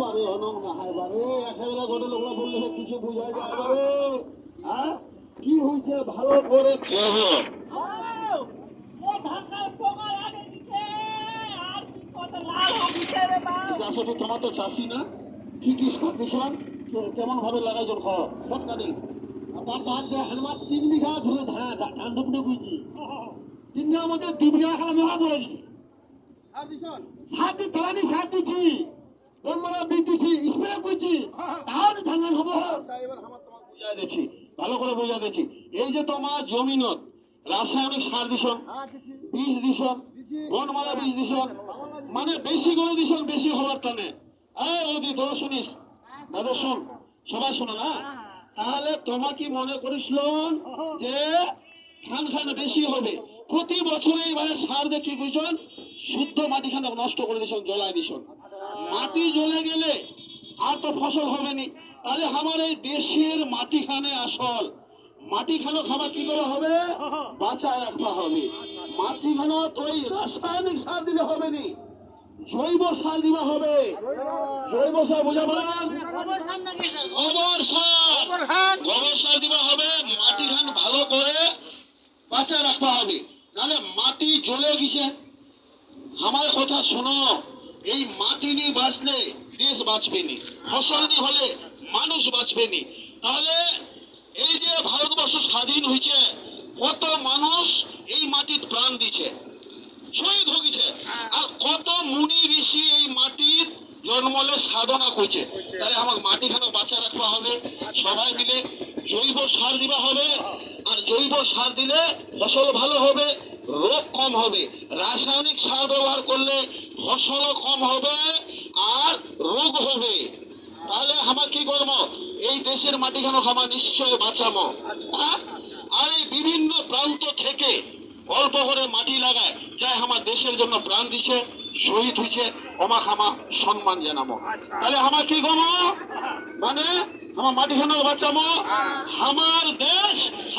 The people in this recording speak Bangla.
বারে অনং না হায় বারে একেবেলা গোটে লোকরা কিছু বুঝা হ্যাঁ কি হয়েছে ভালো করে কেহ তোমার তো চাষি না কি কি সার কেমন ভাবে লাগাই জল খাওয়া তার বাদ যে তিন বিঘা ধরে ধান তিন বিঘা মধ্যে দু বিঘা খেলা মহা গেছে সার দি তেলানি সার দিছি তোমরা বিদিছি স্প্রে করছি। তাহলে ধান হব দিচ্ছি ভালো করে বুঝাই দিচ্ছি এই যে তোমার জমিনত রাসায়নিক সার দিছন বীজ দিছন বনমালা বীজ দিছন মানে বেশি করে দিছন বেশি হবার টানে এই ওদি তো শুনিস। দাদা শোন সবাই শোনো না। তাহলে তোমাকে মনে করিছিল যে খান খান বেশি হবে। প্রতি বছরে এবারে সার দেখি বুঝছেন শুদ্ধ মাটি খান নষ্ট করে দিছন জ্বলাই দিছন মাটি জ্বলে গেলে আর তো ফসল হবে নি তাহলে আমার এই দেশের মাটি খানে আসল। মাটি খানো খাবার কি করে হবে? বাঁচায় রাখতে হবে। মাটি খানো ওই রাসায়নিক সার দিলে হবে নি জৈব সার দিবা হবে। জৈব সার বোঝা পারেন গোবর সার। গোবর সার দিবা হবে। বাঁচায় রাখতে হবে। নাহলে মাটি জ্বলে গেছে। আমার কথা শোনো এই মাটি নিয়ে বাঁচলে দেশ বাঁচবে নি ফসল নিয়ে হলে মানুষ বাঁচবে নি। তাহলে এই যে ভারতবর্ষ স্বাধীন হয়েছে কত মানুষ এই মাটির প্রাণ দিছে শহীদ হয়েছে আর কত মুনি ঋষি এই মাটির জন্মলে সাধনা করছে। তাহলে আমার মাটিখানে বাঁচা রাখবা হবে। সবাই মিলে জৈব সার দিবা হবে। আর জৈব সার দিলে ফসল ভালো হবে রোগ কম হবে। রাসায়নিক সার ব্যবহার করলে ফসলও কম হবে আর রোগ হবে। তাহলে আমার কি করব? এই দেশের মাটিখানো আমার নিশ্চয় বাঁচাবো। হ্যাঁ? আর এই বিভিন্ন প্রান্ত থেকে অল্প করে মাটি লাগায় যাই আমার দেশের জন্য প্রাণ দিছে শহীদ হয়েছে অমাক আমা সম্মান জানাব। তাহলে আমার কি গমো মানে আমার মাটি খানো বাঁচাবো? আমার দেশ আমার মাটি